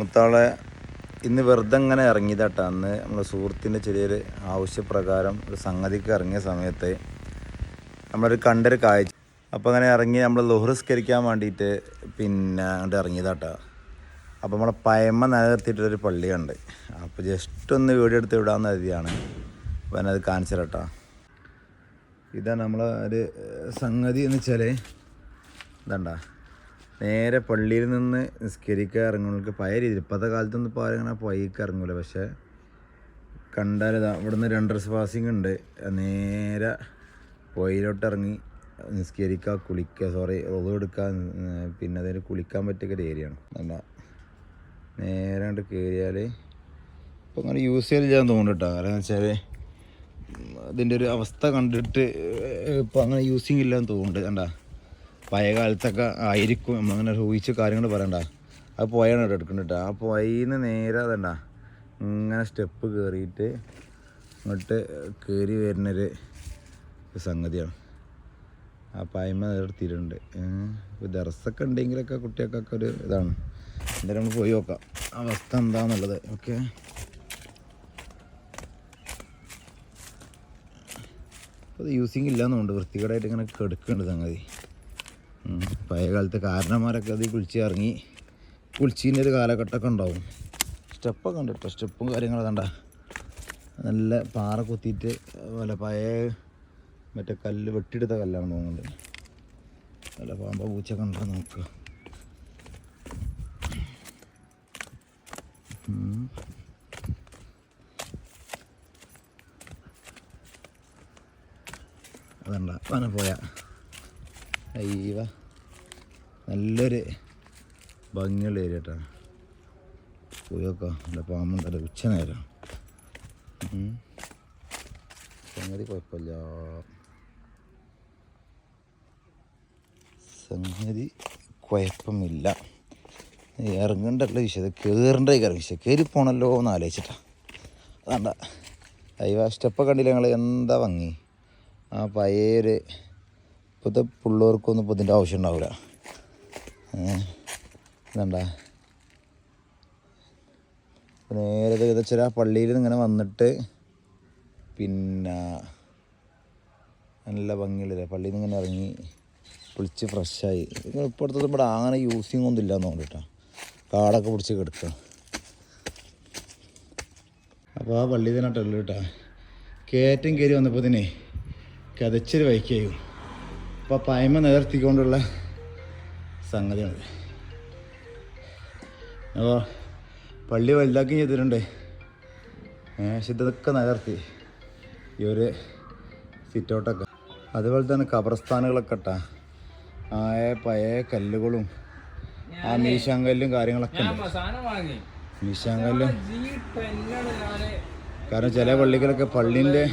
മുത്താളെ ഇന്ന് വെറുതെ ഇങ്ങനെ ഇറങ്ങിയതാട്ടോ. അന്ന് നമ്മുടെ സുഹൃത്തിന്റെ ചെറിയൊരു ആവശ്യപ്രകാരം ഒരു സംഗതിക്ക് ഇറങ്ങിയ സമയത്ത് നമ്മളൊരു കണ്ടൊരു കാഴ്ച. അപ്പോൾ അങ്ങനെ ഇറങ്ങി നമ്മൾ ലോഹ്റിസ്കരിക്കാൻ വേണ്ടിയിട്ട് പിന്നെ അങ്ങോട്ട് ഇറങ്ങിയതാട്ടോ. അപ്പോൾ നമ്മളെ പയമ്മ നിലനിർത്തിയിട്ടൊരു പള്ളിയുണ്ട് അപ്പോൾ ജസ്റ്റ് ഒന്ന് വീഡിയോ എടുത്ത് വിടാമെന്ന് കരുതിയാണ്. അപ്പോൾ ഞാനത് കാണിച്ചു തരാട്ടോ ഇതാണ് നമ്മളെ ഒരു സംഗതി എന്ന് വെച്ചാൽ ഇതണ്ട. നേരെ പള്ളിയിൽ നിന്ന് നിസ്കരിക്കാൻ ഇറങ്ങുന്നവർക്ക് പഴയ രീതിയിൽ ഇപ്പോഴത്തെ കാലത്തൊന്നും ഇപ്പോൾ ആരും അങ്ങനെ ഇറങ്ങൂല. പക്ഷേ കണ്ടാൽ ഇതാ ഇവിടുന്ന് രണ്ടരസ് പാസിങ് ഉണ്ട്. നേരെ പുഴയിലോട്ട് ഇറങ്ങി നിസ്കരിക്കുക കുളിക്കുക സോറി ഒതു എടുക്കുക പിന്നെ അതിന് കുളിക്കാൻ പറ്റിയ ഒരു ഏരിയ ആണ്. നല്ല നേരെ കണ്ട് കയറിയാൽ ഇപ്പം അങ്ങനെ യൂസ് ചെയ്യാൻ തോന്നുന്നു കേട്ടോ. കാരണം വെച്ചാൽ അതിന്റെ ഒരു അവസ്ഥ കണ്ടിട്ട് ഇപ്പം അങ്ങനെ യൂസിങ് ഇല്ലാന്ന് തോന്നുന്നുണ്ട്. കണ്ടാ? പഴയ കാലത്തൊക്കെ ആയിരിക്കും നമ്മളങ്ങനെ ഊഹിച്ച് കാര്യങ്ങൾ പറയണ്ട. അത് പോയാണ് കേട്ടോ എടുക്കുന്നുണ്ട് ആ പുഴയിന്ന് നേരെ അതണ്ട ഇങ്ങനെ സ്റ്റെപ്പ് കയറിയിട്ട് ഇങ്ങോട്ട് കയറി വരുന്നൊരു സംഗതിയാണ്. ആ പായ്മ നിർത്തിയിട്ടുണ്ട് ദർസൊക്കെ ഉണ്ടെങ്കിലൊക്കെ കുട്ടികൾക്കൊക്കെ ഒരു ഇതാണ്. എന്തായാലും നമ്മൾ പോയി നോക്കാം. അവസ്ഥ എന്താണെന്നുള്ളത് ഓക്കെ. അത് യൂസിങ് ഇല്ലാന്നുണ്ട്. വൃത്തികേടായിട്ട് ഇങ്ങനെ കെടുക്കുന്നുണ്ട് സംഗതി. പഴയ കാലത്ത് കാരണന്മാരൊക്കെ അത് കുളിച്ച് ഇറങ്ങി കുളിച്ചീന്റെ ഒരു കാലഘട്ടമൊക്കെ ഉണ്ടാവും. സ്റ്റെപ്പൊക്കെ ഉണ്ട് കേട്ടോ സ്റ്റെപ്പും കാര്യങ്ങളൊക്കെ കണ്ട. നല്ല പാറ കുത്തിയിട്ട് അതുപോലെ പഴയ മറ്റേ കല്ല് വെട്ടിയെടുത്ത കല്ലാണ് തോന്നുന്നുണ്ട്. നല്ല പാമ്പ പൂച്ചൊക്കെ ഉണ്ടോ നോക്കുക ഉം. അതണ്ട. അവനെ പോയാ. അയ്യവ നല്ലൊരു ഭംഗിയുള്ള ഏരിയ കേട്ടോ പോയൊക്കെ. നല്ല പാമ്പുണ്ടല്ലോ ഉച്ച നേരം. സംഗതി കുഴപ്പമില്ല. സംഗതി കുഴപ്പമില്ല. ഇറങ്ങണ്ടല്ലോ വിഷയം. കയറേണ്ട കയറി വിഷയം. കയറി പോണല്ലോ എന്ന് ആലോചിച്ചിട്ടാ. അതണ്ട. അയ്യോ സ്റ്റെപ്പൊക്കെ കണ്ടില്ല ഞങ്ങൾ എന്താ ഭംഗി? ആ പഴയൊരു ഇപ്പോഴത്തെ പിള്ളേർക്കൊന്നും ഇപ്പോൾ ഇതിന്റെ ആവശ്യം ഉണ്ടാവില്ല ഇതണ്ട നേരെ ഏകദേശം ആ പള്ളിയിൽ ഇങ്ങനെ വന്നിട്ട് പിന്നെ നല്ല ഭംഗിയുള്ളല്ലേ പള്ളിയിൽ നിന്ന് ഇങ്ങനെ ഇറങ്ങി കുളിച്ച് ഫ്രഷായി ഇപ്പോഴത്തെ ഇവിടെ അങ്ങനെ യൂസിങ് ഒന്നും ഇല്ല തോന്നിട്ടാ കേട്ടോ. കാടൊക്കെ പിടിച്ച് കിടക്കുക അപ്പോൾ ആ പള്ളി തന്നെ ഉള്ളു കേട്ടോ. കയറ്റം കയറി വന്നപ്പോൾ തന്നെ കതച്ചൊരു വൈക്കായും അപ്പോൾ പയമ നിലർത്തിക്കൊണ്ടുള്ള സംഗതിയാണ്. അപ്പോൾ പള്ളി വലുതാക്കി ചെയ്തിട്ടുണ്ട്. പക്ഷെ ഇതൊക്കെ നിലർത്തി ഈ ഒരു സിറ്റൗട്ടൊക്കെ. അതുപോലെ തന്നെ ഖബർസ്ഥാനുകളൊക്കെ ഇട്ടാ ആയ പഴയ കല്ലുകളും ആ മീശാങ്കല്ലും കാര്യങ്ങളൊക്കെ ഉണ്ട്. മീശാങ്കല്ലും കാരണം ചില പള്ളികളൊക്കെ പള്ളിന്റെ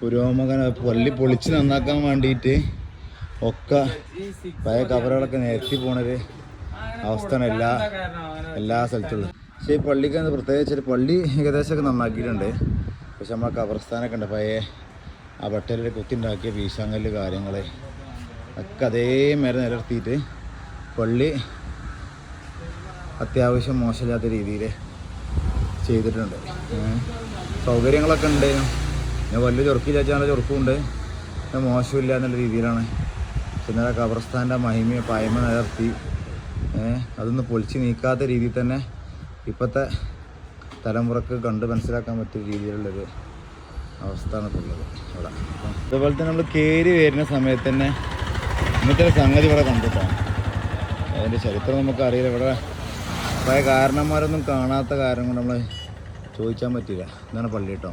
പുരോഗമന പള്ളി പൊളിച്ച് നന്നാക്കാൻ വേണ്ടിയിട്ട് ഒക്കെ പഴയ കബറുകളൊക്കെ നിരത്തി പോണൊരു അവസ്ഥയാണ് എല്ലാ എല്ലാ സ്ഥലത്തുള്ളത്. പക്ഷേ ഈ പള്ളിക്ക് പ്രത്യേകിച്ച് ഒരു പള്ളി ഏകദേശമൊക്കെ നന്നാക്കിയിട്ടുണ്ട്. പക്ഷെ നമ്മളെ കബർസ്ഥാനൊക്കെ ഉണ്ട്. പഴയ ആ ബട്ടലിൽ കുത്തിണ്ടാക്കിയ വീശാങ്കല്ല് കാര്യങ്ങൾ ഒക്കെ അതേമേരെ നിലർത്തിയിട്ട് പള്ളി അത്യാവശ്യം മോശമില്ലാത്ത രീതിയിൽ ചെയ്തിട്ടുണ്ട്. സൗകര്യങ്ങളൊക്കെ ഉണ്ട്. ഞാൻ വലിയ ചൊറുക്കില്ല വെച്ചാൽ ചൊറുക്കുണ്ട്. പിന്നെ മോശമില്ല എന്നുള്ള രീതിയിലാണ് പിന്നെ ആ ഖബർസ്ഥാന്റെ മഹിമയെ പായ്മ നിലർത്തി. അതൊന്ന് പൊളിച്ച് നീക്കാത്ത രീതിയിൽ തന്നെ ഇപ്പോഴത്തെ തലമുറയ്ക്ക് കണ്ട് മനസ്സിലാക്കാൻ പറ്റിയ രീതിയിലുള്ളൊരു അവസ്ഥയാണ് ഇപ്പോൾ ഉള്ളത് അപ്പം അതുപോലെ തന്നെ നമ്മൾ കയറി വരുന്ന സമയത്ത് തന്നെ ഇന്നത്തെ സംഗതി ഇവിടെ കണ്ടിട്ടാണ് അതിന്റെ ചരിത്രം നമുക്ക് അറിയില്ല. ഇവിടെ പഴയ കാരണന്മാരൊന്നും കാണാത്ത കാരണം കൊണ്ട് നമ്മൾ ചോദിക്കാൻ പറ്റില്ല ഇതാണ് പള്ളി കേട്ടോ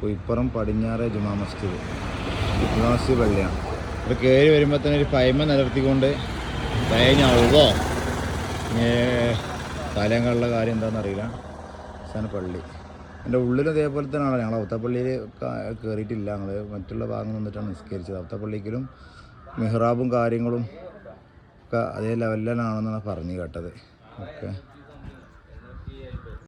കുയിപ്പുറം പടിഞ്ഞാറ് ജുമാ മസ്ജിദ്. ജുമാ മസ്ജിദ് പള്ളിയാണ്. ഇവിടെ കയറി വരുമ്പോൾ തന്നെ ഒരു പൈമ നിലർത്തിക്കൊണ്ട് തേഞ്ഞാവുകയോ തലങ്ങളുടെ കാര്യം എന്താണെന്ന് അറിയില്ല. പള്ളി. എന്റെ ഉള്ളിൽ ഇതേപോലെ തന്നെയാണ് ഞങ്ങൾ അവത്തപ്പള്ളിയിൽ കയറിയിട്ടില്ല ഞങ്ങൾ മറ്റുള്ള ഭാഗം നിന്നിട്ടാണ് നിസ്കരിച്ചത്. അവത്തപ്പള്ളിക്കലും മെഹ്റാബും കാര്യങ്ങളും ഒക്കെ അതേ ലെവലിലാണെന്നാണ് പറഞ്ഞു കേട്ടത്. ഓക്കെ.